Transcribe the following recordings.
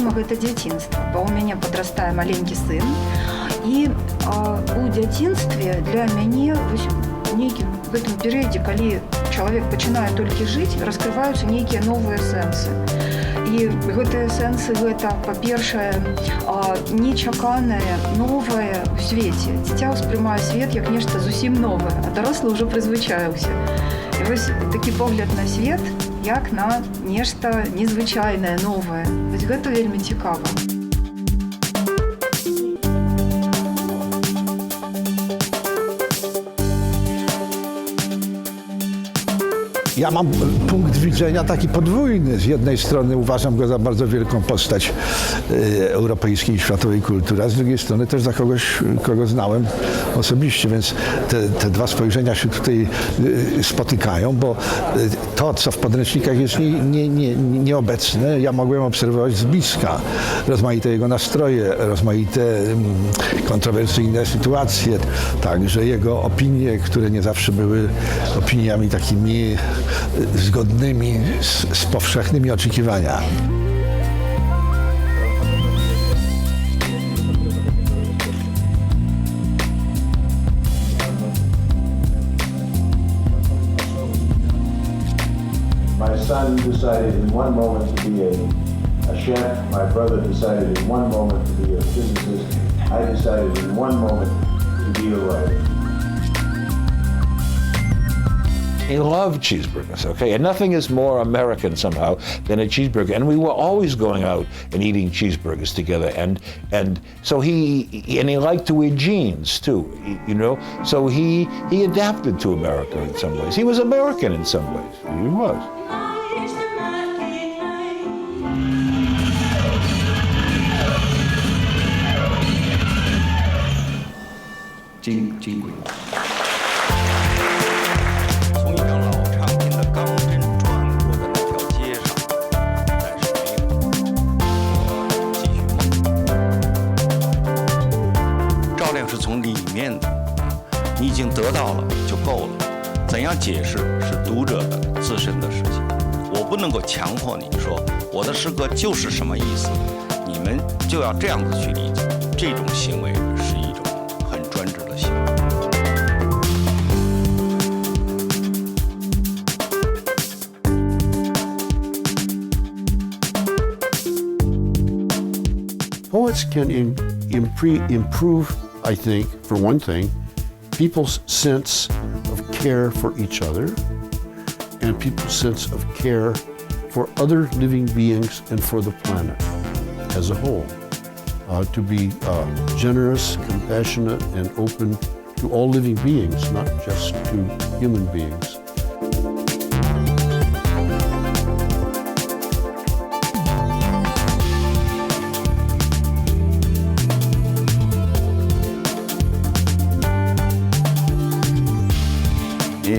мае маленькі сын. І а, у дзяцінстве для мяне вось нейкім гэтым перыядзе калі чалавек пачынае толькі жыць раскрываюцца нейкія новыя сэнсы гэтыя сэнсы гэта па-першае нечаканае новае у свеце дзіця ўспрымае свет як нешта зусім новае а дарослы ўжо прызвычаіўся і вось такі погляд на свет як на нешта незвычайнае новае. Вось гэта вельмі цікава Ja mam punkt widzenia taki podwójny. Z jednej strony uważam go za bardzo wielką postać e, europejskiej i światowej kultury, a z drugiej strony też za kogoś, kogo znałem osobiście, więc te, te dwa spojrzenia się tutaj e, spotykają, bo e, to, co w podręcznikach jest nie, nie, nie, nieobecne, ja mogłem obserwować z bliska. Rozmaite jego nastroje, rozmaite mm, kontrowersyjne sytuacje, także jego opinie, które nie zawsze były opiniami takimi zgodnymi z, z powszechnymi oczekiwaniami. My son decided in one moment to be a, a chef. My brother decided in one moment to be a physicist. I decided in one moment to be a writer. He loved cheeseburgers, okay? And nothing is more American somehow than a cheeseburger. And we were always going out and eating cheeseburgers together. And and so he and he liked to wear jeans too, you know? So he he adapted to America in some ways. He was American in some ways. He was. Dziękuję. 是从里面的，你已经得到了就够了。怎样解释是读者的自身的事情，我不能够强迫你说我的诗歌就是什么意思，你们就要这样子去理解。这种行为是一种很专制的行为。Poets can im- impre- improve, I think, for one thing, people's sense of care for each other and people's sense of care for other living beings and for the planet as a whole. Uh, to be uh, generous, compassionate, and open to all living beings, not just to human beings.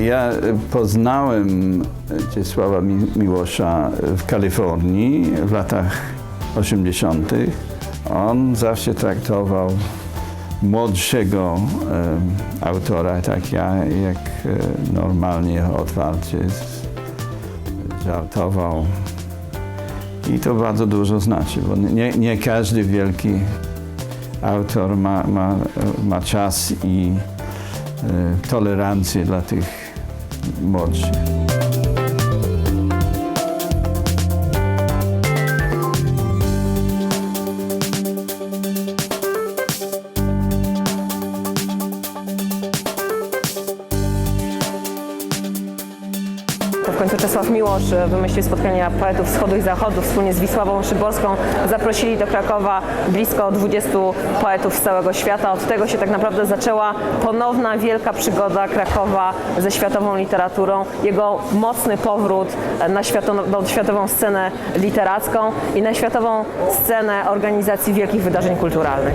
Ja poznałem Czesława Mi- Miłosza w Kalifornii w latach 80. On zawsze traktował młodszego e, autora tak ja, jak e, normalnie, otwarcie żartował. I to bardzo dużo znaczy, bo nie, nie każdy wielki autor ma, ma, ma czas i e, tolerancję dla tych much. W końcu Czesław Miłosz e, wymyślił spotkania poetów wschodu i zachodu. Wspólnie z Wisławą Szyborską zaprosili do Krakowa blisko 20 poetów z całego świata. Od tego się tak naprawdę zaczęła ponowna wielka przygoda Krakowa ze światową literaturą. Jego mocny powrót e, na światową, światową scenę literacką i na światową scenę organizacji wielkich wydarzeń kulturalnych.